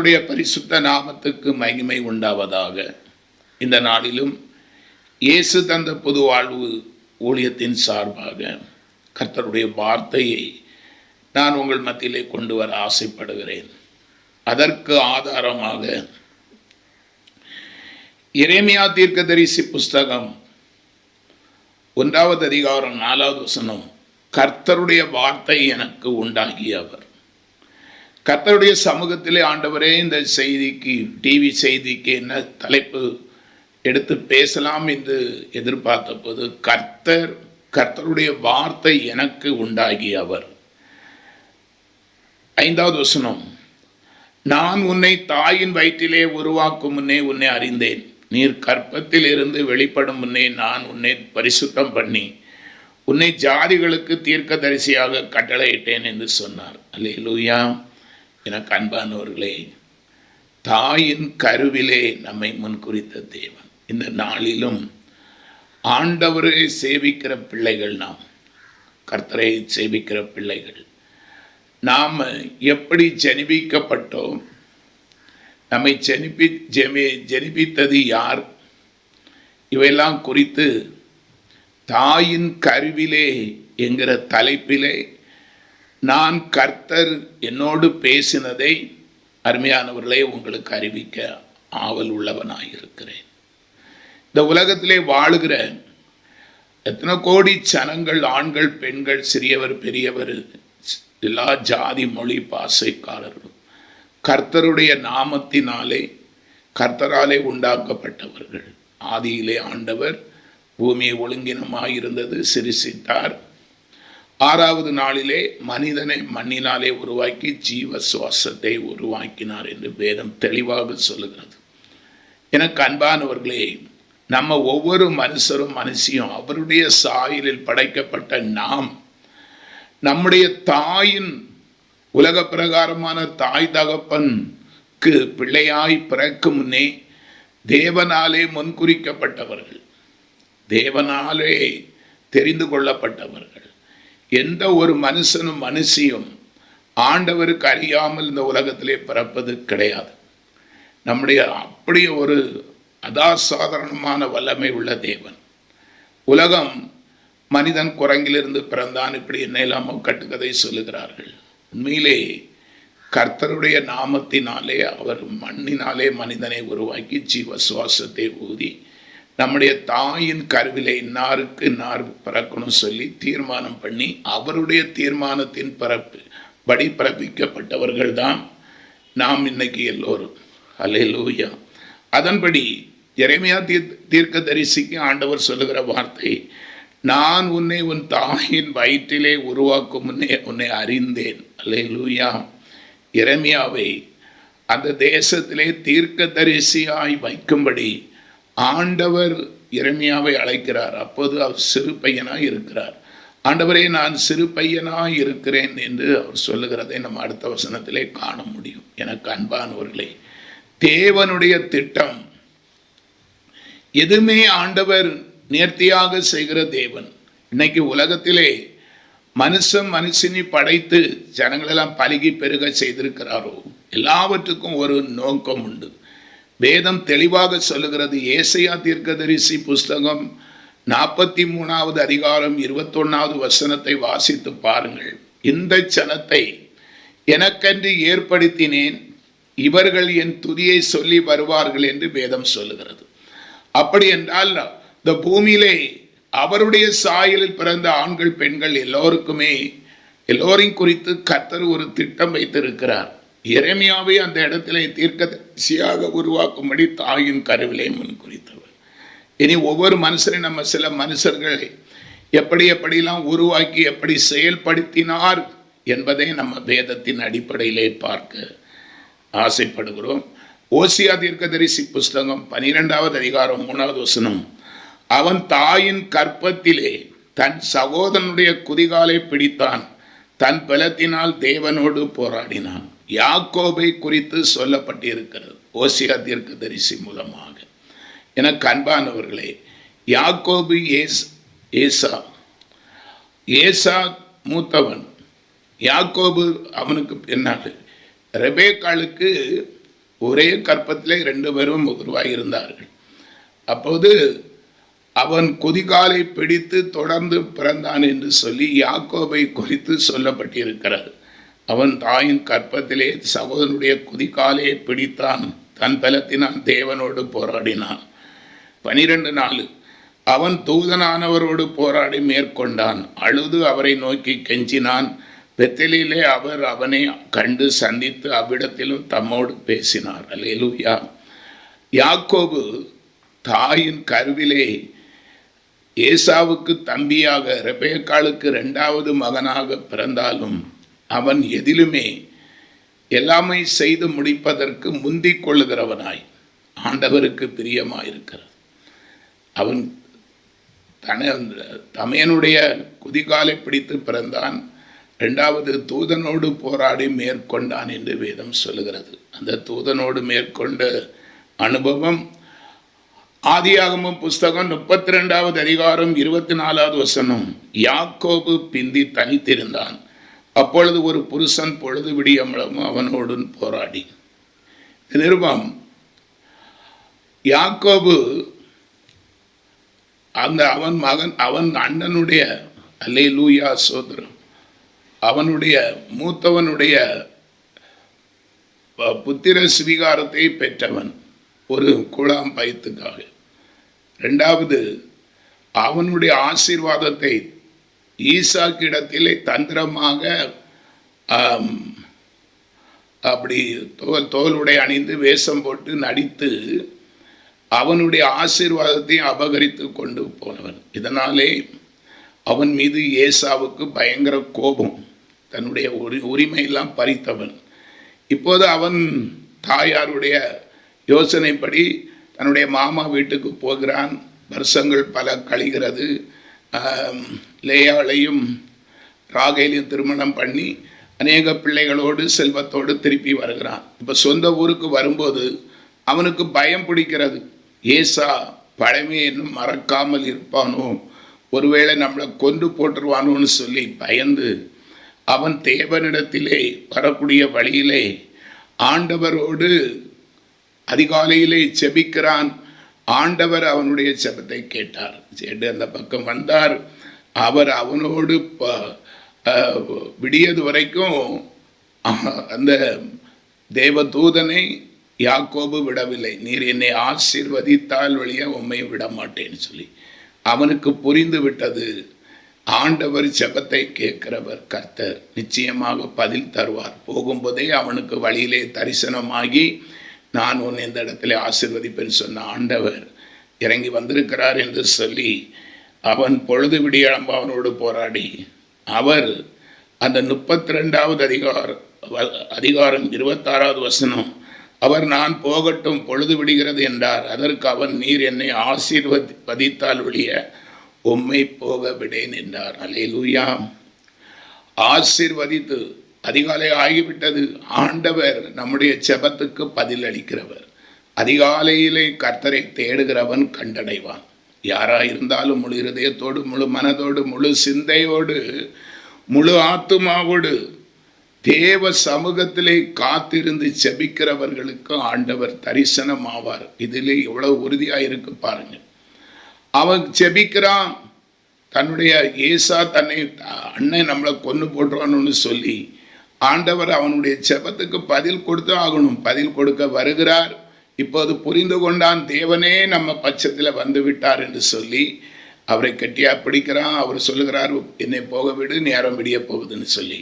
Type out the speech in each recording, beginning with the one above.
கர்த்தருடைய பரிசுத்த நாமத்துக்கு மகிமை உண்டாவதாக. இந்த நாளிலும் இயேசு தந்த பொது வாழ்வு ஊழியத்தின் சார்பாக கர்த்தருடைய வார்த்தையை நான் உங்கள் மத்தியிலே கொண்டு வர ஆசைப்படுகிறேன். அதற்கு ஆதாரமாக இறைமையா தீர்க்கதரிசி புஸ்தகம் ஒன்றாவது அதிகாரம் நாலாவது வசனம் கர்த்தருடைய வார்த்தை எனக்கு உண்டாகியவர். கர்த்தருடைய சமூகத்திலே ஆண்டவரே இந்த செய்திக்கு டிவி செய்திக்கு என்ன தலைப்பு எடுத்து பேசலாம் என்று எதிர்பார்த்த போது கர்த்தர் கர்த்தருடைய வார்த்தை எனக்கு உண்டாகி அவர். ஐந்தாவது வசனம் நான் உன்னை தாயின் வயிற்றிலே உருவாக்கும் முன்னே உன்னை அறிந்தேன். நீர் கற்பத்தில் இருந்து வெளிப்படும் முன்னே நான் உன்னை பரிசுத்தம் பண்ணி உன்னை ஜாதிகளுக்கு தீர்க்கதரிசியாக கட்டளையிட்டேன் என்று சொன்னார். அல்லேலூயா. எனக்கு அன்பானவர்களே தாயின் கருவிலே நம்மை முன்குறித்த தேவன். இந்த நாளிலும் ஆண்டவரை சேவிக்கிற பிள்ளைகள் நாம் கர்த்தரை சேவிக்கிற பிள்ளைகள் நாம் எப்படி ஜெனிபிக்கப்பட்டோம்? நம்மை ஜெனிப்பி ஜெமி ஜெனிப்பித்தது யார்? இவையெல்லாம் குறித்து தாயின் கருவிலே என்கிற தலைப்பிலே நான் கர்த்தர் என்னோடு பேசினதை அருமையானவர்களே உங்களுக்கு அறிவிக்க ஆவல் உள்ளவனாயிருக்கிறேன். இந்த உலகத்திலே வாழுகிற எத்தனை கோடி சனங்கள் ஆண்கள் பெண்கள் சிறியவர் பெரியவர் எல்லா ஜாதி மொழி பாசைக்காரர்களும் கர்த்தருடைய நாமத்தினாலே கர்த்தராலே உண்டாக்கப்பட்டவர்கள். ஆதியிலே ஆண்டவர் பூமியை ஒழுங்கினமாயிருந்தது சிரிசித்தார். ஆறாவது நாளிலே மனிதனை மண்ணினாலே உருவாக்கி ஜீவ சுவாசத்தை உருவாக்கினார் என்று வேதம் தெளிவாக சொல்லுகிறது. எனக்கு அன்பானவர்களே நம்ம ஒவ்வொரு மனுஷரும் மனுஷியும் அவருடைய சாயலில் படைக்கப்பட்ட நாம் நம்முடைய தாயின் உலக பிரகாரமான தாய் தகப்பனுக்கு பிள்ளையாய் பிறக்கும் முன்னே தேவனாலே முன்குறிக்கப்பட்டவர்கள் தேவனாலே தெரிந்து கொள்ளப்பட்டவர்கள். எந்த ஒரு மனுஷனும் மனுஷியும் ஆண்டவருக்கு அறியாமல் இந்த உலகத்திலே பிறப்பது கிடையாது. நம்முடைய அப்படி ஒரு அதாசாதாரணமான வல்லமை உள்ள தேவன். உலகம் மனிதன் குரங்கிலிருந்து பிறந்தான் இப்படி என்ன கட்டுக்கதை சொல்லுகிறார்கள். உண்மையிலே கர்த்தருடைய நாமத்தினாலே அவர் மண்ணினாலே மனிதனை உருவாக்கி ஜீவ சுவாசத்தை ஊதி நம்முடைய தாயின் கருவிலே இன்னாருக்கு இன்னார் பிறக்கணும் சொல்லி தீர்மானம் பண்ணி அவருடைய தீர்மானத்தின் பிறப்பு படி பிறப்பிக்கப்பட்டவர்கள் தான் நாம் இன்னைக்கு எல்லோரும். அலையலூயா அதன்படி இறைமையா தீர் தீர்க்க தரிசிக்கு ஆண்டவர் சொல்லுகிற வார்த்தை நான் உன்னை உன் தாயின் வயிற்றிலே உருவாக்கும் முன்னே உன்னை அறிந்தேன். அல்லேலூயா இறைமையாவை அந்த தேசத்திலே தீர்க்க தரிசியாய் வைக்கும்படி ஆண்டவர் இறைமையாவை அழைக்கிறார். அப்போது அவர் சிறு பையனாக இருக்கிறார். ஆண்டவரே நான் சிறு பையனாக இருக்கிறேன் என்று அவர் சொல்லுகிறதை நம்ம அடுத்த வசனத்திலே காண முடியும். எனக்கு அன்பானவர்களே தேவனுடைய திட்டம் எதுவுமே ஆண்டவர் நேர்த்தியாக செய்கிற தேவன். இன்னைக்கு உலகத்திலே மனுஷன் மனுஷனி படைத்து ஜனங்களெல்லாம் பழகி பெருக செய்திருக்கிறாரோ? எல்லாவற்றுக்கும் ஒரு நோக்கம் உண்டு. வேதம் தெளிவாக சொல்லுகிறது. ஏசையா தீர்க்கதரிசி புஸ்தகம் நாற்பத்தி மூணாவது அதிகாரம் இருபத்தொன்னாவது வசனத்தை வாசித்து பாருங்கள். இந்த சனத்தை எனக்கென்று ஏற்படுத்தினேன் இவர்கள் என் துதியை சொல்லி வருவார்கள் என்று வேதம் சொல்லுகிறது. அப்படி என்றால் இந்த பூமியிலே அவருடைய சாயலில் பிறந்த ஆண்கள் பெண்கள் எல்லோருக்குமே எல்லோரையும் குறித்து கர்த்தர் ஒரு திட்டம் வைத்திருக்கிறார். இறைமையாவை அந்த இடத்திலே தீர்க்கதரிசியாக உருவாக்கும்படி தாயின் கருவிலே முன் குறித்தவர் இனி ஒவ்வொரு மனுஷரையும் நம்ம சில மனுஷர்களை எப்படி எப்படிலாம் உருவாக்கி எப்படி செயல்படுத்தினார் என்பதை நம்ம வேதத்தின் அடிப்படையிலே பார்க்க ஆசைப்படுகிறோம். ஓசியா தீர்க்கதரிசி புஸ்தகம் பனிரெண்டாவது அதிகாரம் மூணாவது வசனம். அவன் தாயின் கற்பத்திலே தன் சகோதரனுடைய குதிகாலை பிடித்தான். தன் பலத்தினால் தேவனோடு போராடினான். யாக்கோபை குறித்து சொல்லப்பட்டிருக்கிறது. ஓசியா தீர்க்கதரிசி மூலமாக. எனக்கு அன்பானவர்களே யாக்கோபு ஏஸ் ஏசா ஏசா மூத்தவன் யாக்கோபு அவனுக்கு பின்னாடி ரெபேக்காளுக்கு ஒரே கற்பத்திலே ரெண்டு பேரும் உருவாகியிருந்தார்கள் அப்போது அவன் குதிகாலை பிடித்து தொடர்ந்து பிறந்தான் என்று சொல்லி யாக்கோபை குறித்து சொல்லப்பட்டிருக்கிறது. அவன் தாயின் கற்பத்திலே சகோதரனுடைய குதிக்காலே பிடித்தான். தன் பலத்தினான் தேவனோடு போராடினான். பனிரெண்டு நாள் அவன் தூதனானவரோடு போராடி மேற்கொண்டான். அழுது அவரை நோக்கி கெஞ்சினான். பெத்தலிலே அவர் அவனை கண்டு சந்தித்து அவ்விடத்திலும் தம்மோடு பேசினார். அலேலூயா யாக்கோபு தாயின் கருவிலே ஏசாவுக்கு தம்பியாக ரெபேக்காளுக்கு இரண்டாவது மகனாக பிறந்தாலும் அவன் எதிலுமே எல்லாமே செய்து முடிப்பதற்கு முந்திக் கொள்ளுகிறவனாய் ஆண்டவருக்கு பிரியமாயிருக்கிறது அவன் தன தமையனுடைய குதிகாலை பிடித்து பிறந்தான். இரண்டாவது தூதனோடு போராடி மேற்கொண்டான் என்று வேதம் சொல்லுகிறது. அந்த தூதனோடு மேற்கொண்ட அனுபவம் ஆதியாகமும் புஸ்தகம் முப்பத்தி ரெண்டாவது அதிகாரம் இருபத்தி நாலாவது வசனம் யாக்கோபு பிந்தி தனித்திருந்தான். அப்பொழுது ஒரு புருஷன் பொழுது விடியமளம் அவனோடு போராடி. நிருபம் யாக்கோபு அந்த அவன் மகன் அவன் அண்ணனுடைய அல்லே லூயா சோதரம். அவனுடைய மூத்தவனுடைய புத்திர ஸ்வீகாரத்தை பெற்றவன் ஒரு குழாம் பயத்துக்காக ரெண்டாவது அவனுடைய ஆசீர்வாதத்தை ஈசாக்கிடத்திலே தந்திரமாக அப்படி தோல் தோலுடை அணிந்து வேஷம் போட்டு நடித்து அவனுடைய ஆசீர்வாதத்தை அபகரித்து கொண்டு போனவன். இதனாலே அவன் மீது ஏசாவுக்கு பயங்கர கோபம். தன்னுடைய உரி உரிமையெல்லாம் பறித்தவன். இப்போது அவன் தாயாருடைய யோசனைப்படி தன்னுடைய மாமா வீட்டுக்கு போகிறான். வருஷங்கள் பல கழிகிறது. லேயாளையும் ராகேலையும் திருமணம் பண்ணி அநேக பிள்ளைகளோடு செல்வத்தோடு திருப்பி வருகிறான். இப்போ சொந்த ஊருக்கு வரும்போது அவனுக்கு பயம் பிடிக்கிறது. ஏசா பழமை மறக்காமல் இருப்பானோ? ஒருவேளை நம்மளை கொண்டு போட்டுருவானோன்னு சொல்லி பயந்து அவன் தேவனிடத்திலே வரக்கூடிய வழியிலே ஆண்டவரோடு அதிகாலையிலே செபிக்கிறான் ஆண்டவர் அவனுடைய செபத்தை கேட்டார். கேட்டு அந்த பக்கம் வந்தார். அவர் அவனோடு ப- விடியது வரைக்கும் அந்த தேவதூதனை யாக்கோபு விடவில்லை. நீர் என்னை ஆசீர்வதித்தால் வழியே உண்மையை விட மாட்டேன்னு சொல்லி. அவனுக்கு புரிந்து விட்டது. ஆண்டவர் செபத்தை கேட்கிறவர் கர்த்தர் நிச்சயமாக பதில் தருவார். போகும்போதே அவனுக்கு வழியிலே தரிசனமாகி நான் உன் இந்த இடத்துல ஆசிர்வதிப்பேன்னு சொன்ன ஆண்டவர் இறங்கி வந்திருக்கிறார் என்று சொல்லி அவன் பொழுது விடியளம்ப அவனோடு போராடி அவர் அந்த முப்பத்தி ரெண்டாவது அதிகாரம் அதிகாரம் இருபத்தாறாவது வசனம் அவர் நான் போகட்டும் பொழுது விடுகிறது என்றார். அதற்கு அவன் நீர் என்னை ஆசீர்வதித்தால் ஒழிய உம்மை போக விடேன் என்றார். அலேலூயா ஆசீர்வதித்து அதிகாலை ஆகிவிட்டது. ஆண்டவர் நம்முடைய செபத்துக்கு பதில் அளிக்கிறவர் அதிகாலையிலே கர்த்தரை தேடுகிறவன் கண்டடைவான். யாராயிருந்தாலும் முழு இருதயத்தோடு முழு மனதோடு முழு சிந்தையோடு முழு ஆத்துமாவோடு தேவ சமூகத்திலே காத்திருந்து செபிக்கிறவர்களுக்கு ஆண்டவர் தரிசனம் ஆவார் இதிலே எவ்வளவு உறுதியாக இருக்கு பாருங்க அவன் செபிக்கிறான். தன்னுடைய ஏசா தன்னை அண்ணன் நம்மளை கொன்று போட்டுருவான்னு சொல்லி ஆண்டவர் அவனுடைய செபத்துக்கு பதில் கொடுத்து ஆகணும். பதில் கொடுக்க வருகிறார். இப்போது புரிந்து கொண்டான் தேவனே நம்ம பட்சத்தில் வந்து விட்டார் என்று சொல்லி அவரை கட்டியா பிடிக்கிறான். அவர் சொல்லுகிறார் என்னை போக விடு நேரம் விடிய போகுதுன்னு சொல்லி.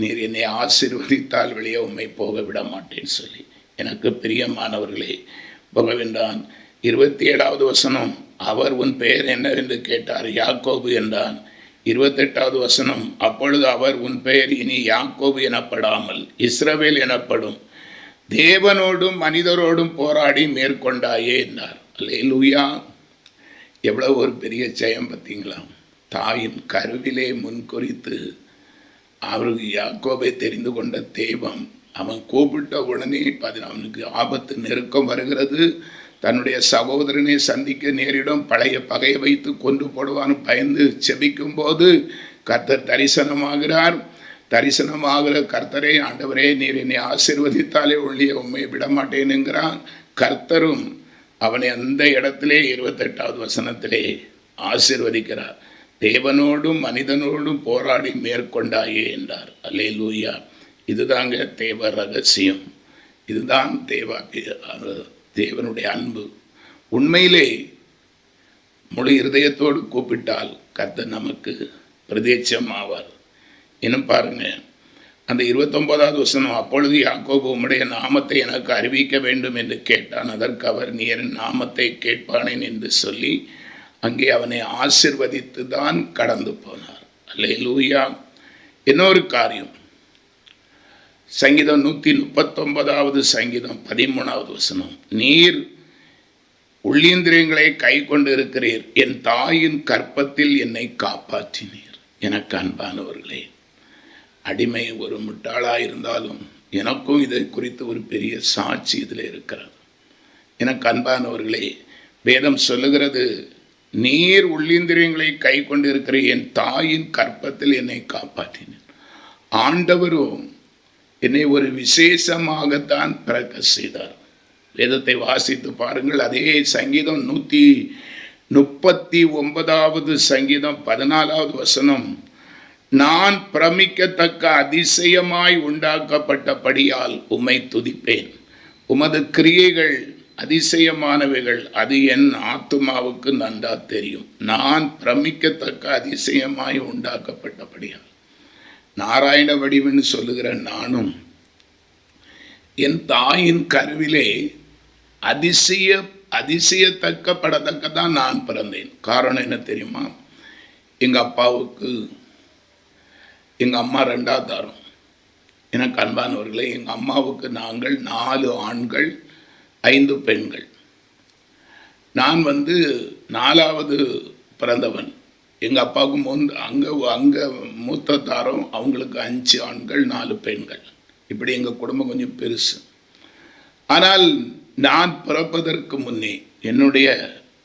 நீர் என்னை ஆசீர்வதித்தால் வெளியே உண்மை போக விட மாட்டேன்னு சொல்லி. எனக்கு பிரியமானவர்களே போக வேண்டான் இருபத்தி ஏழாவது வசனம் அவர் உன் பெயர் என்னவென்று கேட்டார் யாக்கோபு என்றான். இருபத்தெட்டாவது வசனம் அப்பொழுது அவர் உன் பெயர் இனி யாக்கோபு எனப்படாமல் இஸ்ரவேல் எனப்படும். தேவனோடும் மனிதரோடும் போராடி மேற்கொண்டாயே என்றார். அல்லேலூயா. எவ்வளோ ஒரு பெரிய ஜெயம் பார்த்தீங்களா? தாயின் கருவிலே முன்குறித்து அவருக்கு யாக்கோபை தெரிந்து கொண்ட தெய்வம் அவன் கூப்பிட்ட உடனே பாதி- அவனுக்கு ஆபத்து நெருக்கம் வருகிறது. தன்னுடைய சகோதரனை சந்திக்க நேரிடும் பழைய பகையை வைத்து கொண்டு போடுவான்னு பயந்து செபிக்கும் போது கர்த்தர் தரிசனமாகிறார். தரிசனமாகிற கர்த்தரே ஆண்டவரே நீர் என்னை ஆசிர்வதித்தாலே ஒழிய உண்மை விடமாட்டேனுங்கிறான் கர்த்தரும் அவனை அந்த இடத்திலே இருபத்தெட்டாவது வசனத்திலே ஆசிர்வதிக்கிறார். தேவனோடும் மனிதனோடும் போராடி மேற்கொண்டாயே என்றார். அல்லே லூயா இதுதாங்க தேவ ரகசியம். இதுதான் தேவ தேவனுடைய அன்பு. உண்மையிலே முழு இருதயத்தோடு கூப்பிட்டால் கர்த்தர் நமக்கு பிரதேச்சம் ஆவார் இன்னும் பாருங்கள் அந்த இருபத்தொம்போதாவது வசனம் அப்பொழுது யாக்கோபு உம்முடைய நாமத்தை எனக்கு அறிவிக்க வேண்டும் என்று கேட்டான். அதற்கு அவர் நீ என் நாமத்தை கேட்பானேன் என்று சொல்லி அங்கே அவனை ஆசிர்வதித்து தான் கடந்து போனார். அல்லே லூயா இன்னொரு காரியம். சங்கீதம் நூற்றி முப்பத்தொன்பதாவது சங்கீதம் பதிமூணாவது வசனம் நீர் உள்ளீந்திரியங்களை கை கொண்டு இருக்கிறீர். என் தாயின் கற்பத்தில் என்னை காப்பாற்றினீர். எனக்கு அன்பானவர்களே அடிமை ஒரு முட்டாளாக இருந்தாலும் எனக்கும் இதை குறித்து ஒரு பெரிய சாட்சி இதில் இருக்கிறது. எனக்கு அன்பானவர்களே வேதம் சொல்லுகிறது நீர் உள்ளீந்திரியங்களை கை கொண்டு இருக்கிற என் தாயின் கற்பத்தில் என்னை காப்பாற்றினேன் ஆண்டவரும் என்னை ஒரு விசேஷமாகத்தான் பிறக்க செய்தார். வேதத்தை வாசித்து பாருங்கள். அதே சங்கீதம் நூற்றி முப்பத்தி ஒன்பதாவது சங்கீதம் பதினாலாவது வசனம் நான் பிரமிக்கத்தக்க அதிசயமாய் உண்டாக்கப்பட்டபடியால் உம்மை துதிப்பேன். உமது கிரியைகள் அதிசயமானவைகள். அது என் ஆத்துமாவுக்கு நன்றா தெரியும். நான் பிரமிக்கத்தக்க அதிசயமாய் உண்டாக்கப்பட்டபடியால். நாராயண வடிவன்னு சொல்லுகிற நானும் என் தாயின் கருவிலே அதிசய அதிசயத்தக்கப்படத்தக்க தான் நான் பிறந்தேன். காரணம் என்ன தெரியுமா? எங்கள் அப்பாவுக்கு எங்கள் அம்மா ரெண்டாவது தாரம். எனக்கு அன்பானவர்களே எங்கள் அம்மாவுக்கு நாங்கள் நாலு ஆண்கள் ஐந்து பெண்கள். நான் வந்து நாலாவது பிறந்தவன். எங்கள் அப்பாவுக்கு முன் அங்கே அங்கே மூத்த தாரம் அவங்களுக்கு அஞ்சு ஆண்கள் நாலு பெண்கள். இப்படி எங்கள் குடும்பம் கொஞ்சம் பெருசு. ஆனால் நான் பிறப்பதற்கு முன்னே என்னுடைய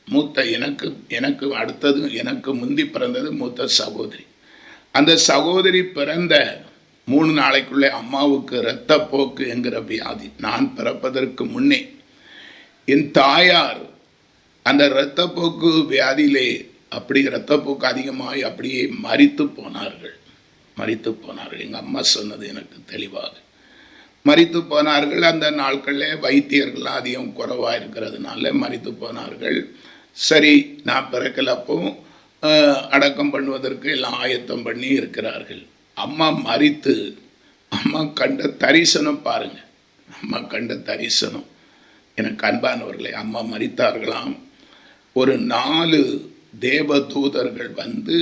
மூத்த எனக்கு எனக்கு அடுத்தது எனக்கு முந்தி பிறந்தது மூத்த சகோதரி. அந்த சகோதரி பிறந்த மூணு நாளைக்குள்ளே அம்மாவுக்கு இரத்தப்போக்கு என்கிற வியாதி. நான் பிறப்பதற்கு முன்னே என் தாயார் அந்த இரத்தப்போக்கு வியாதியிலே அப்படி இரத்தப்போக்கு அதிகமாகி அப்படியே மறித்து போனார்கள். மறித்து போனார்கள். எங்கள் அம்மா சொன்னது எனக்கு தெளிவாக. மறித்து போனார்கள். அந்த நாட்களில் வைத்தியர்கள்லாம் அதிகம் குறைவாக இருக்கிறதுனால மறித்து போனார்கள். சரி நான் பிறக்கலப்போ அடக்கம் பண்ணுவதற்கு எல்லாம் ஆயத்தம் பண்ணி இருக்கிறார்கள். அம்மா மறித்து அம்மா கண்ட தரிசனம் பாருங்க. அம்மா கண்ட தரிசனம். எனக்கு அன்பானவர்களே அம்மா மறித்தார்களாம் ஒரு நாலு தேவ தூதர்கள் வந்து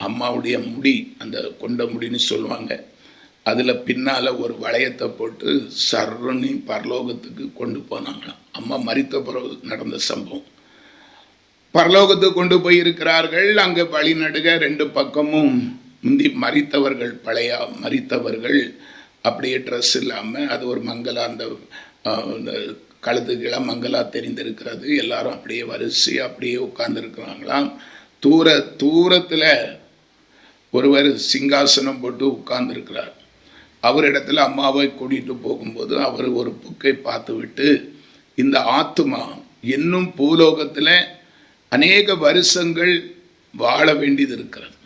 அம்மாவுடைய முடி அந்த கொண்ட முடின்னு சொல்லுவாங்க. அதில் பின்னால் ஒரு வளையத்தை போட்டு சர்ருன்னு பரலோகத்துக்கு கொண்டு போனாங்களாம். அம்மா மறித்த பிறகு நடந்த சம்பவம். பரலோகத்துக்கு கொண்டு போய் இருக்கிறார்கள் அங்கே வழி நடுக ரெண்டு பக்கமும் முந்தி மறித்தவர்கள் பழைய மறித்தவர்கள். அப்படியே ட்ரெஸ் இல்லாமல் அது ஒரு மங்களா அந்த கழுத்துக்கெல்லாம் மங்களா தெரிந்திருக்கிறது. எல்லாரும் அப்படியே வரிசையாக அப்படியே உட்கார்ந்துருக்கிறாங்களாம். தூர தூரத்தில் ஒருவர் சிங்காசனம் போட்டு உட்கார்ந்துருக்கிறார். அவரிடத்துல அம்மாவை கூட்டிகிட்டு போகும்போது அவர் ஒரு புக்கை பார்த்து விட்டு இந்த ஆத்மா இன்னும் பூலோகத்தில் அநேக வருஷங்கள் வாழ வேண்டியது இருக்கிறது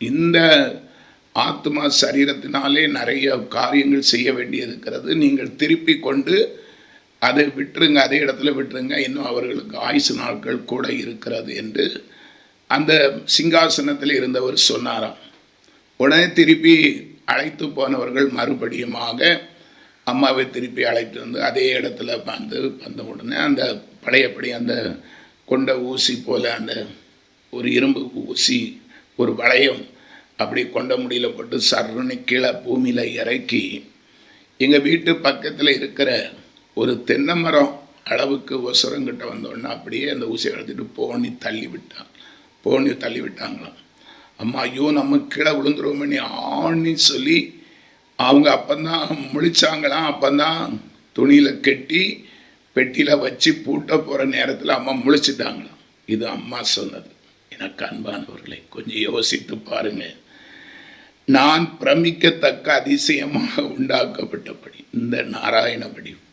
இந்த ஆத்மா சரீரத்தினாலே நிறைய காரியங்கள் செய்ய வேண்டியது இருக்கிறது நீங்கள் திருப்பி கொண்டு அதை விட்டுருங்க அதே இடத்துல விட்டுருங்க. இன்னும் அவர்களுக்கு ஆயுசு நாட்கள் கூட இருக்கிறது என்று அந்த சிங்காசனத்தில் இருந்தவர் சொன்னாராம். உடனே திருப்பி அழைத்து போனவர்கள் மறுபடியுமாக அம்மாவை திருப்பி அழைத்து வந்து அதே இடத்துல வந்து வந்த உடனே அந்த பழையபடி அந்த கொண்ட ஊசி போல அந்த ஒரு இரும்பு ஊசி ஒரு வளையம் அப்படி கொண்ட முடியல போட்டு சர்ன்னு கீழே பூமியில் இறக்கி எங்கள் வீட்டு பக்கத்தில் இருக்கிற ஒரு தென்னை மரம் அளவுக்கு ஒசரங்கிட்ட வந்தோடனே அப்படியே அந்த ஊசியை எடுத்துட்டு போனி தள்ளி விட்டான் போனி தள்ளி விட்டாங்களாம். அம்மா ஐயோ நம்ம கீழே விழுந்துருவோம்னு ஆணி சொல்லி அவங்க அப்பந்தான் முழிச்சாங்களாம். அப்பந்தான் துணியில் கட்டி பெட்டியில் வச்சு பூட்ட போகிற நேரத்தில் அம்மா முழிச்சிட்டாங்களாம் இது அம்மா சொன்னது. எனக்கு அன்பானவர்களை கொஞ்சம் யோசித்து பாருங்க. நான் பிரமிக்கத்தக்க அதிசயமாக உண்டாக்கப்பட்டபடி இந்த நாராயண வடிவம்.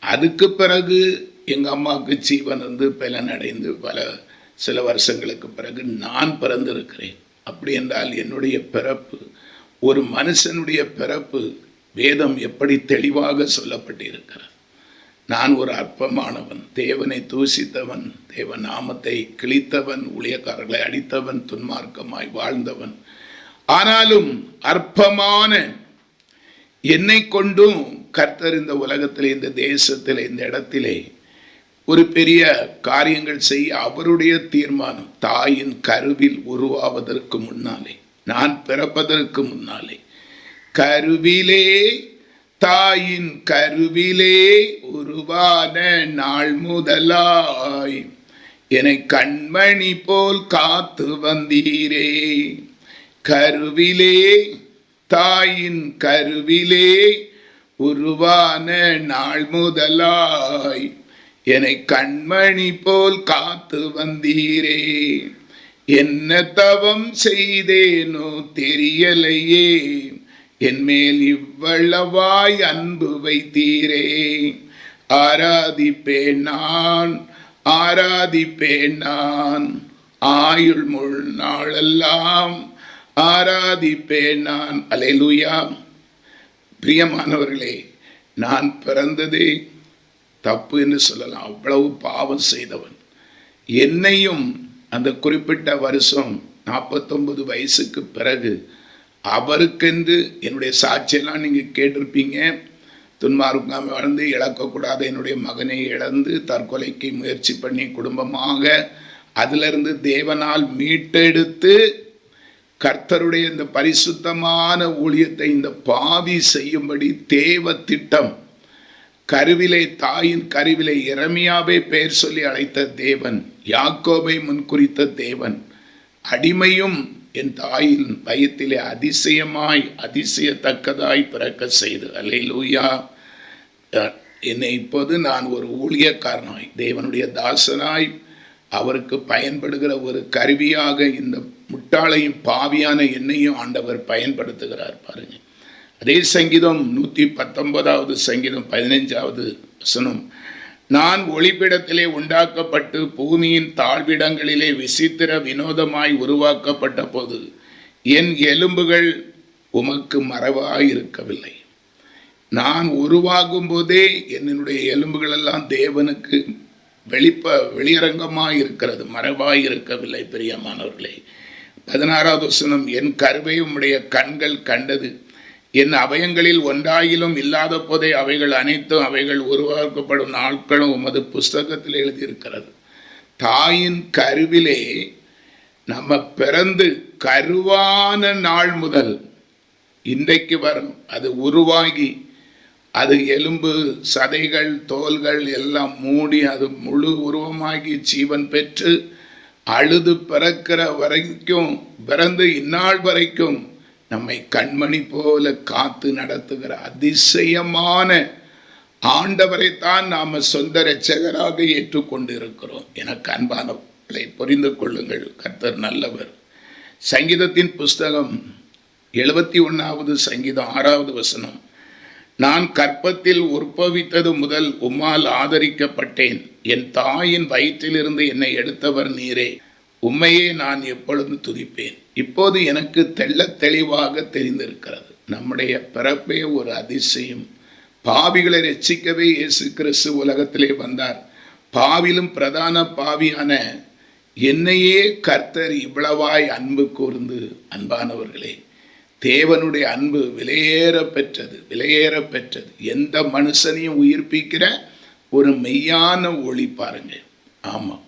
அதுக்கு பிறகு எங்கள் அம்மாவுக்கு ஜீவன் வந்து பலன் அடைந்து பல சில வருஷங்களுக்கு பிறகு நான் பிறந்திருக்கிறேன். அப்படி என்றால் என்னுடைய பிறப்பு ஒரு மனுஷனுடைய பிறப்பு வேதம் எப்படி தெளிவாக சொல்லப்பட்டிருக்கிறது? நான் ஒரு அற்பமானவன் தேவனை தூசித்தவன் தேவ நாமத்தை கிழித்தவன் ஊழியக்காரர்களை அடித்தவன் துன்மார்க்கமாய் வாழ்ந்தவன். ஆனாலும் அற்பமான என்னை கொண்டும் கர்த்தர் இந்த உலகத்திலே இந்த தேசத்தில் இந்த இடத்திலே ஒரு பெரிய காரியங்கள் செய்ய அவருடைய தீர்மானம் தாயின் கருவில் உருவாவதற்கு முன்னாலே நான் பிறப்பதற்கு முன்னாலே கருவிலே தாயின் கருவிலே உருவான நாள் முதலாய். என்னை கண்மணி போல் காத்து வந்தீரே. கருவிலே தாயின் கருவிலே உருவான நாள் முதலாய். என்னை கண்மணி போல் காத்து வந்தீரே. என்ன தவம் செய்தேனோ தெரியலையே. என்மேல் இவ்வளவாய் அன்பு வைத்தீரே. ஆராதிப்பேன் நான் ஆராதிப்பேன் நான். ஆயுள் முள் நாளெல்லாம் ஆராதிப்பேன் நான். அலையலுயா. பிரியமானவர்களே நான் பிறந்ததே தப்பு என்று சொல்லலாம். அவ்வளவு பாவம் செய்தவன். என்னையும் அந்த குறிப்பிட்ட வருஷம் நாற்பத்தொன்பது வயசுக்கு பிறகு அவருக்கென்று என்னுடைய சாட்சியெல்லாம் நீங்கள் கேட்டிருப்பீங்க. துன்மார்க்காம வாழ்ந்து இழக்கக்கூடாத என்னுடைய மகனை இழந்து தற்கொலைக்கு முயற்சி பண்ணி குடும்பமாக அதிலிருந்து தேவனால் மீட்டெடுத்து கர்த்தருடைய இந்த பரிசுத்தமான ஊழியத்தை இந்த பாவி செய்யும்படி தேவ திட்டம் கருவிலை தாயின் கருவிலை இரமியாவை பெயர் சொல்லி அழைத்த தேவன் யாக்கோபை முன்குறித்த தேவன். அடிமையும் என் தாயின் பயத்திலே அதிசயமாய் அதிசயத்தக்கதாய் பிறக்க செய்து. அலை லூயா என்னை இப்போது நான் ஒரு ஊழியக்காரனாய் தேவனுடைய தாசனாய் அவருக்கு பயன்படுகிற ஒரு கருவியாக இந்த முட்டாளையும் பாவியான என்னையும் ஆண்டவர் பயன்படுத்துகிறார் பாருங்க. அதே சங்கீதம் நூற்றி பத்தொன்பதாவது சங்கீதம் பதினைஞ்சாவது வசனம். நான் ஒளிப்பிடத்திலே உண்டாக்கப்பட்டு பூமியின் தாழ்விடங்களிலே விசித்திர வினோதமாய் உருவாக்கப்பட்ட போது என் எலும்புகள் உமக்கு மறைவாக இருக்கவில்லை நான் உருவாகும் போதே என்னுடைய எலும்புகளெல்லாம் தேவனுக்கு வெளிப்ப வெளியரங்கமாக இருக்கிறது மறைவாய் இருக்கவில்லை பிரியமானவர்களே. பதினாறாவது வசனம் என் கருவை உம்முடைய கண்கள் கண்டது. என் அவயங்களில் ஒன்றாயிலும் இல்லாத போதே அவைகள் அனைத்தும் அவைகள் உருவாக்கப்படும் நாட்களும் உமது புஸ்தகத்தில் எழுதியிருக்கிறது. தாயின் கருவிலே நம்ம பிறந்து கருவான நாள் முதல் இன்றைக்கு வரும். அது உருவாகி அது எலும்பு சதைகள் தோள்கள் எல்லாம் மூடி அது முழு உருவமாகி ஜீவன் பெற்று அழுது பிறக்கிற வரைக்கும் பிறந்து இந்நாள் வரைக்கும் நம்மை கண்மணி போல காத்து நடத்துகிற அதிசயமான ஆண்டவரைத்தான் நாம் சொந்த ரட்சகராக ஏற்றுக்கொண்டு இருக்கிறோம் எனக்கு அன்பானவர்களை புரிந்து கொள்ளுங்கள். கர்த்தர் நல்லவர். சங்கீதத்தின் புஸ்தகம் எழுபத்தி ஒன்றாவது சங்கீதம் ஆறாவது வசனம். நான் கற்பத்தில் உற்பவித்தது முதல் உம்மால் ஆதரிக்கப்பட்டேன். என் தாயின் வயிற்றிலிருந்து என்னை எடுத்தவர் நீரே. உண்மையே நான் எப்பொழுதும் துதிப்பேன். இப்போது எனக்கு தெள்ள தெளிவாக தெரிந்திருக்கிறது. நம்முடைய பிறப்பே ஒரு அதிசயம். பாவிகளை ரட்சிக்கவே இயேசு கிறிஸ்து உலகத்திலே வந்தார். பாவிலும் பிரதான பாவியான என்னையே கர்த்தர் இவ்வளவாய் அன்பு கூர்ந்து அன்பானவர்களே தேவனுடைய அன்பு விலையேற பெற்றது விலையேற பெற்றது எந்த மனுஷனையும் உயிர்ப்பிக்கிற ஒரு மெய்யான ஒளி பாருங்க ஆமாம்.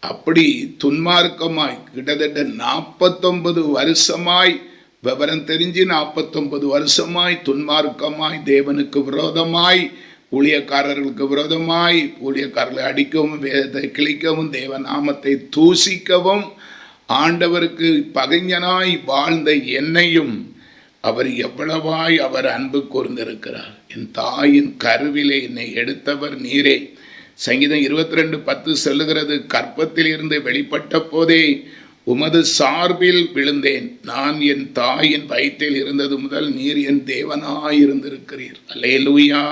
அப்படி துன்மார்க்கமாய் கிட்டத்தட்ட நாற்பத்தொன்பது வருஷமாய் விவரம் தெரிஞ்சு நாற்பத்தொன்பது வருஷமாய் துன்மார்க்கமாய் தேவனுக்கு விரோதமாய் ஊழியக்காரர்களுக்கு விரோதமாய் ஊழியக்காரர்களை அடிக்கவும் வேதத்தை கிழிக்கவும் தேவ நாமத்தை தூசிக்கவும் ஆண்டவருக்கு பகைஞனாய் வாழ்ந்த என்னையும் அவர் எவ்வளவாய் அவர் அன்பு கூர்ந்திருக்கிறார். என் தாயின் கருவிலே என்னை எடுத்தவர் நீரே. சங்கீதம் இருபத்தி ரெண்டு பத்து சொல்லுகிறது கற்பத்தில் இருந்து வெளிப்பட்ட போதே உமது சார்பில் விழுந்தேன். நான் என் தாயின் வயிற்றில் இருந்தது முதல் நீர் என் தேவனாயிருந்திருக்கிறீர் அல்லேலூயா.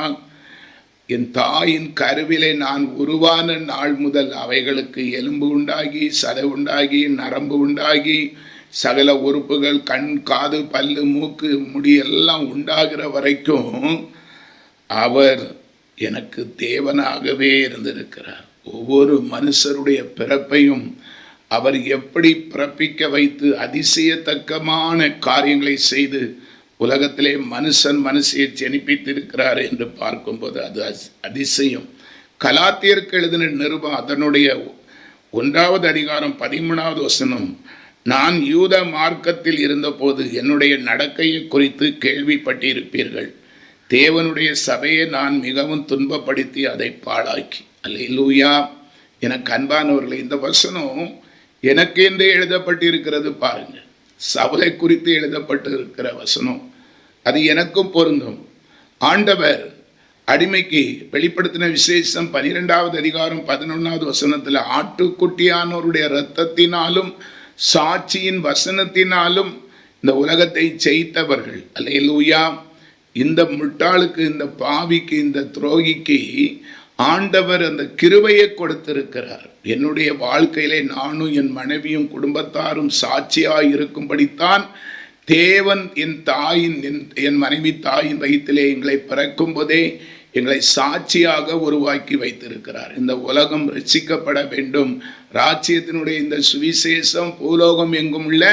என் தாயின் கருவிலே நான் உருவான நாள் முதல் அவைகளுக்கு எலும்பு உண்டாகி சதை உண்டாகி நரம்பு உண்டாகி சகல உறுப்புகள் கண் காது பல்லு மூக்கு முடி எல்லாம் உண்டாகிற வரைக்கும் அவர் எனக்கு தேவனாகவே இருந்திருக்கிறார். ஒவ்வொரு மனுஷருடைய பிறப்பையும் அவர் எப்படி பிறப்பிக்க வைத்து அதிசயத்தக்கமான காரியங்களை செய்து உலகத்திலே மனுஷன் மனுஷியை ஜெனிப்பித்திருக்கிறார் என்று பார்க்கும்போது அது அஸ்- அதிசயம். கலாத்தியருக்கு எழுதின நிருபம் அதனுடைய ஒன்றாவது அதிகாரம் பதிமூணாவது வசனம் நான் யூத மார்க்கத்தில் இருந்தபோது என்னுடைய நடக்கையை குறித்து கேள்விப்பட்டிருப்பீர்கள். தேவனுடைய சபையை நான் மிகவும் துன்பப்படுத்தி அதை பாழாக்கி. அல்லேலூயா. எனக்கு அன்பானவர்களே இந்த வசனம் எனக்கு என்று எழுதப்பட்டிருக்கிறது பாருங்க சபை குறித்து எழுதப்பட்டு இருக்கிற வசனம். அது எனக்கும் பொருந்தும். ஆண்டவர் அடிமைக்கு வெளிப்படுத்தின விசேஷம் பனிரெண்டாவது அதிகாரம் பதினொன்றாவது வசனத்தில் ஆட்டுக்குட்டியானவருடைய இரத்தத்தினாலும் சாட்சியின் வசனத்தினாலும் இந்த உலகத்தை ஜெயித்தவர்கள். அல்லேலூயா. இந்த முட்டாளுக்கு இந்த பாவிக்கு இந்த துரோகிக்கு ஆண்டவர் அந்த கிருபையை கொடுத்திருக்கிறார். என்னுடைய வாழ்க்கையிலே நானும் என் மனைவியும் குடும்பத்தாரும் சாட்சியாய் இருக்கும்படித்தான் தேவன் என் தாயின் என் என் மனைவி தாயின் வயிற்றிலே எங்களை பிறக்கும் போதே எங்களை சாட்சியாக உருவாக்கி வைத்திருக்கிறார். இந்த உலகம் ரட்சிக்கப்பட வேண்டும். ராஜ்யத்தினுடைய இந்த சுவிசேஷம் பூலோகம் எங்கும் உள்ள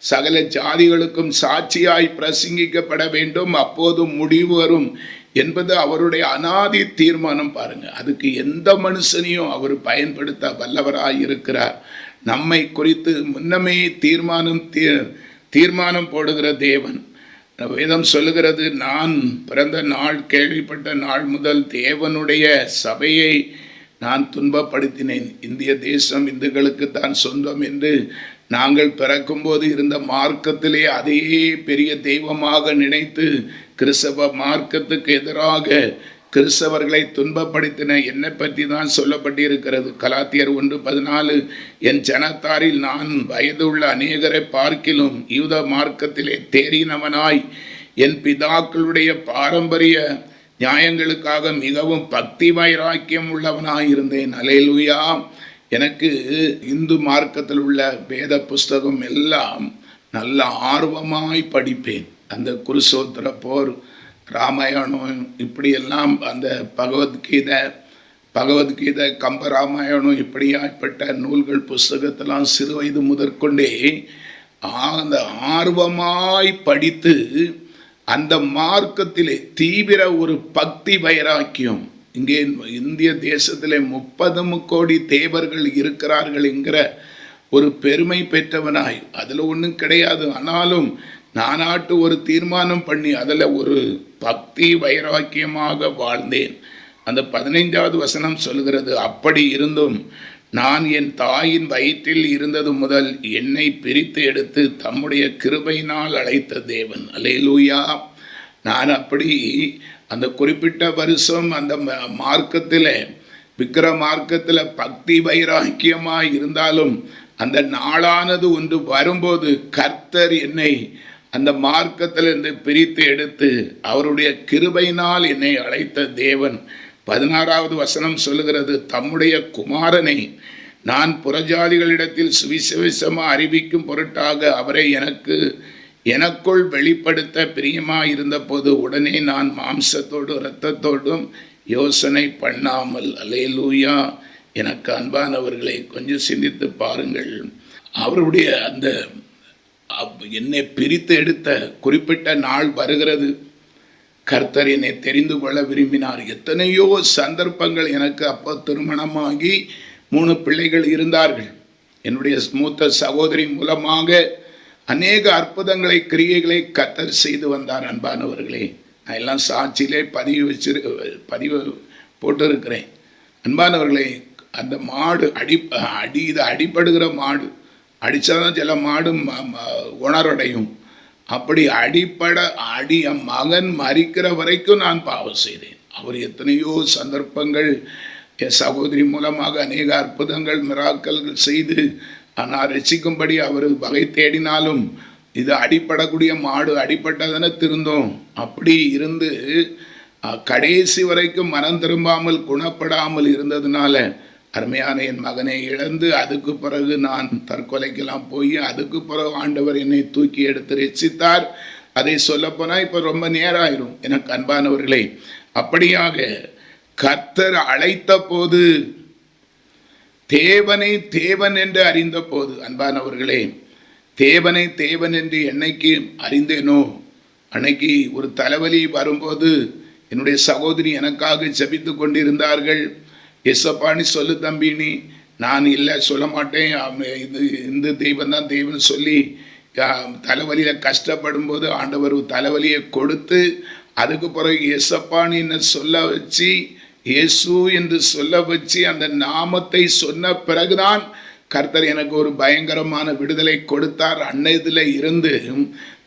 சகல ஜாதிகளுக்கும் சாட்சியாய் பிரசங்கிக்கப்பட வேண்டும். அப்போது முடிவு வரும் என்பது அவருடைய அனாதி தீர்மானம் பாருங்க. அதுக்கு எந்த மனுஷனையும் அவர் பயன்படுத்த வல்லவராய் இருக்கிறார். நம்மை குறித்து முன்னமே தீர்மானம் தீ- தீர்மானம் போடுகிற தேவன். வேதம் சொல்லுகிறது நான் பிறந்த நாள் கேள்விப்பட்ட நாள் முதல் தேவனுடைய சபையை நான் துன்பப்படுத்தினேன். இந்திய தேசம் இந்துக்களுக்கு தான் சொந்தம் என்று நாங்கள் பிறக்கும்போது இருந்த மார்க்கத்திலே அதையே பெரிய தெய்வமாக நினைத்து கிறிஸ்தவ மார்க்கத்துக்கு எதிராக கிறிஸ்தவர்களை துன்பப்படுத்தின என்னை பற்றி தான் சொல்லப்பட்டிருக்கிறது. கலாத்தியர் ஒன்று பதினாலு என் ஜனத்தாரில் நான் வயதுள்ள அநேகரை பார்க்கிலும் யூத மார்க்கத்திலே தேறினவனாய் என் பிதாக்களுடைய பாரம்பரிய நியாயங்களுக்காக மிகவும் பக்தி வைராக்கியம் உள்ளவனாய் இருந்தேன் அலேலுயா எனக்கு இந்து மார்க்கத்தில் உள்ள வேத புஸ்தகம் எல்லாம் நல்ல ஆர்வமாய் படிப்பேன். அந்த குருசோத்திர போர் ராமாயணம் இப்படியெல்லாம் அந்த பகவத்கீதை பகவத்கீதை கம்பராமாயணம் இப்படியாப்பட்ட நூல்கள் புஸ்தகத்தெல்லாம் சிறு வயது முதற்கொண்டே அந்த ஆர்வமாய் படித்து அந்த மார்க்கத்திலே தீவிர ஒரு பக்தி வைராக்கியம். இங்கே இந்திய தேசத்தில் முப்பது கோடி தேவர்கள் இருக்கிறார்கள் என்கிற ஒரு பெருமை பெற்றவனாய். அதில் ஒன்றும் கிடையாது. ஆனாலும் நானாட்டு ஒரு தீர்மானம் பண்ணி அதில் ஒரு பக்தி வைராக்கியமாக வாழ்ந்தேன். அந்த பதினைஞ்சாவது வசனம் சொல்கிறது அப்படி இருந்தும் நான் என் தாயின் வயிற்றில் இருந்தது முதல் என்னை பிரித்து எடுத்து தம்முடைய கிருபையினால் அழைத்த தேவன். அலேலூயா நான் அப்படி அந்த குறிப்பிட்ட வருஷம் அந்த ம- மார்க்கத்தில் விக்கிர மார்க்கத்தில் பக்தி வைராக்கியமாக இருந்தாலும் அந்த நாளானது ஒன்று வரும்போது கர்த்தர் என்னை அந்த மார்க்கத்திலிருந்து பிரித்து எடுத்து அவருடைய கிருபையினால் என்னை அழைத்த தேவன். பதினாறாவது வசனம் சொல்லுகிறது தம்முடைய குமாரனை நான் புறஜாதிகளிடத்தில் சுவிசேஷமாக அறிவிக்கும் பொருட்டாக அவரை எனக்கு எனக்குள் வெளிப்படுத்த பிரியமாக இருந்தபோது உடனே நான் மாம்சத்தோடும் இரத்தத்தோடும் யோசனை பண்ணாமல் அலேலூயா எனக்கு அன்பானவர்களை கொஞ்சம் சிந்தித்து பாருங்கள். அவருடைய அந்த என்னை பிரித்து எடுத்த குறிப்பிட்ட நாள் வருகிறது. கர்த்தர் என்னை தெரிந்து கொள்ள விரும்பினார். எத்தனையோ சந்தர்ப்பங்கள் எனக்கு அப்போ திருமணமாகி மூணு பிள்ளைகள் இருந்தார்கள். என்னுடைய மூத்த சகோதரி மூலமாக அநேக அற்புதங்களை கிரியைகளை கத்தர் செய்து வந்தார் அன்பானவர்களே. நான் எல்லாம் சாட்சியிலே பதிவு வச்சிரு பதிவு போட்டிருக்கிறேன். அன்பானவர்களே அந்த மாடு அடி அடி இது அடிப்படுகிற மாடு. அடித்தாதான் சில மாடு ம- ம- உணர்வடையும் அப்படி அடிப்பட அடி என் மகன் மறிக்கிற வரைக்கும் நான் பாவம் செய்தேன். அவர் எத்தனையோ சந்தர்ப்பங்கள் என் சகோதரி மூலமாக அநேக அற்புதங்கள் மிராக்கல்கள் செய்து ஆனால் ரசிக்கும்படி அவர் வகை தேடினாலும் இது அடிப்படக்கூடிய மாடு அடிப்பட்டதென திருந்தோம். அப்படி இருந்து கடைசி வரைக்கும் மனம் திரும்பாமல் குணப்படாமல் இருந்ததுனால அருமையான என் மகனை இழந்து அதுக்கு பிறகு நான் தற்கொலைக்கெல்லாம் போய் அதுக்கு பிறகு ஆண்டவர் என்னை தூக்கி எடுத்து ரசித்தார். அதை சொல்லப்போனால் இப்போ ரொம்ப நேரம் ஆயிரும் எனக்கு அன்பானவர்களே அப்படியாக கர்த்தர் அழைத்த போது தேவனை தேவன் என்று அறிந்த போது அன்பானவர்களே தேவனை தேவன் என்று என்னைக்கு அறிந்தேனோ அன்னைக்கு ஒரு தலைவலி வரும்போது என்னுடைய சகோதரி எனக்காக ஜெபித்து கொண்டிருந்தார்கள். எஸ்அப்பான்னு சொல்லு தம்பினி நான் இல்லை சொல்ல மாட்டேன். இது இந்த தெய்வம் தான் தெய்வம்னு சொல்லி தலைவலியில் கஷ்டப்படும் போது ஆண்டவர் தலைவலியை கொடுத்து அதுக்கு பிறகு எஸ்அப்பான்னு என்ன சொல்ல வச்சு இயேசு என்று சொல்ல வச்சு அந்த நாமத்தை சொன்ன பிறகுதான் கர்த்தர் எனக்கு ஒரு பயங்கரமான விடுதலை கொடுத்தார். அன்னையதில் இருந்து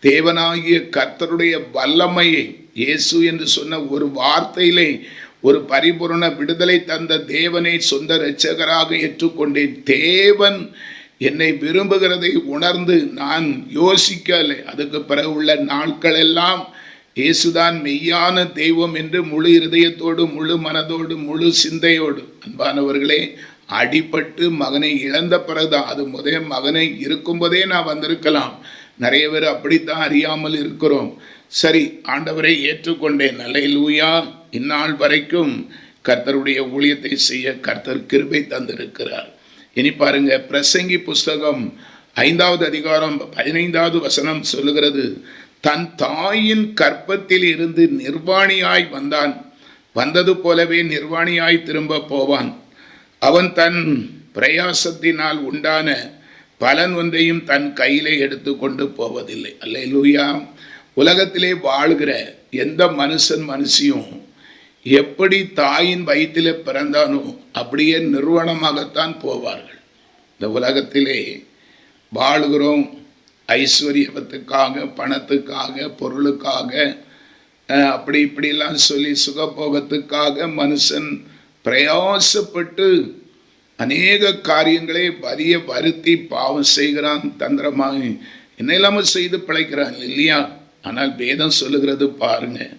தேவனாகிய கர்த்தருடைய வல்லமையை இயேசு என்று சொன்ன ஒரு வார்த்தையிலே ஒரு பரிபூரண விடுதலை தந்த தேவனை சொந்த இரட்சகராக ஏற்றுக்கொண்டேன். தேவன் என்னை விரும்புகிறதை உணர்ந்து நான் யோசிக்கலை. அதுக்கு பிறகு உள்ள நாட்கள் எல்லாம் இயேசுதான் மெய்யான தெய்வம் என்று முழு இருதயத்தோடு முழு மனதோடு முழு சிந்தையோடு. அன்பானவர்களே அடிபட்டு மகனை இழந்த பிறகுதான் அது முதல் மகனை இருக்கும்போதே நான் வந்திருக்கலாம். நிறைய பேர் அப்படித்தான் அறியாமல் இருக்கிறோம். சரி ஆண்டவரை ஏற்றுக்கொண்டேன். நல்ல லூயா இந்நாள் வரைக்கும் கர்த்தருடைய ஊழியத்தை செய்ய கர்த்தர் கிருபை தந்திருக்கிறார். இனி பாருங்க பிரசங்கி புஸ்தகம் ஐந்தாவது அதிகாரம் பதினைந்தாவது வசனம் சொல்லுகிறது. தன் தாயின் கற்பத்தில் இருந்து நிர்வாணியாய் வந்தான். வந்தது போலவே நிர்வாணியாய் திரும்ப போவான். அவன் தன் பிரயாசத்தினால் உண்டான பலன் ஒன்றையும் தன் கையிலே எடுத்து கொண்டு போவதில்லை. அல்லேலூயா. உலகத்திலே வாழ்கிற எந்த மனுஷன் மனுஷியும் எப்படி தாயின் வயிற்றில் பிறந்தானோ அப்படியே நிறுவனமாகத்தான் போவார்கள். இந்த உலகத்திலே வாழ்கிறோம். ஐஸ்வர்யத்துக்காக பணத்துக்காக பொருளுக்காக அப்படி இப்படிலாம் சொல்லி சுகபோகத்துக்காக மனுஷன் பிரயாசப்பட்டு அநேக காரியங்களை வரிய வருத்தி பாவம் செய்கிறான் தந்திரமாக என்ன இல்லாமல் செய்து பிழைக்கிறான் இல்லையா? ஆனால் வேதம் சொல்லுகிறது பாருங்க.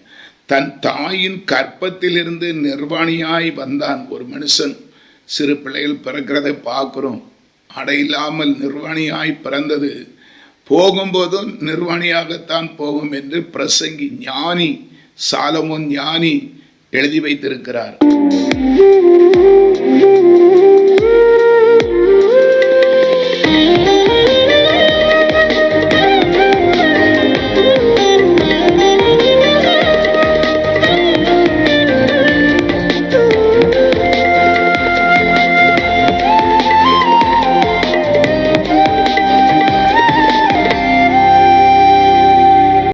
தன் தாயின் கற்பத்திலிருந்து நிர்வாணியாய் வந்தான் ஒரு மனுஷன். சிறு பிள்ளைகள் பிறக்கிறதை பார்க்குறோம். அடையில்லாமல் நிர்வாணியாய் பிறந்தது. போகும்போதும் நிர்வாணியாகத்தான் போகும் என்று பிரசங்கி ஞானி சாலமோன் ஞானி எழுதி வைத்திருக்கிறார்.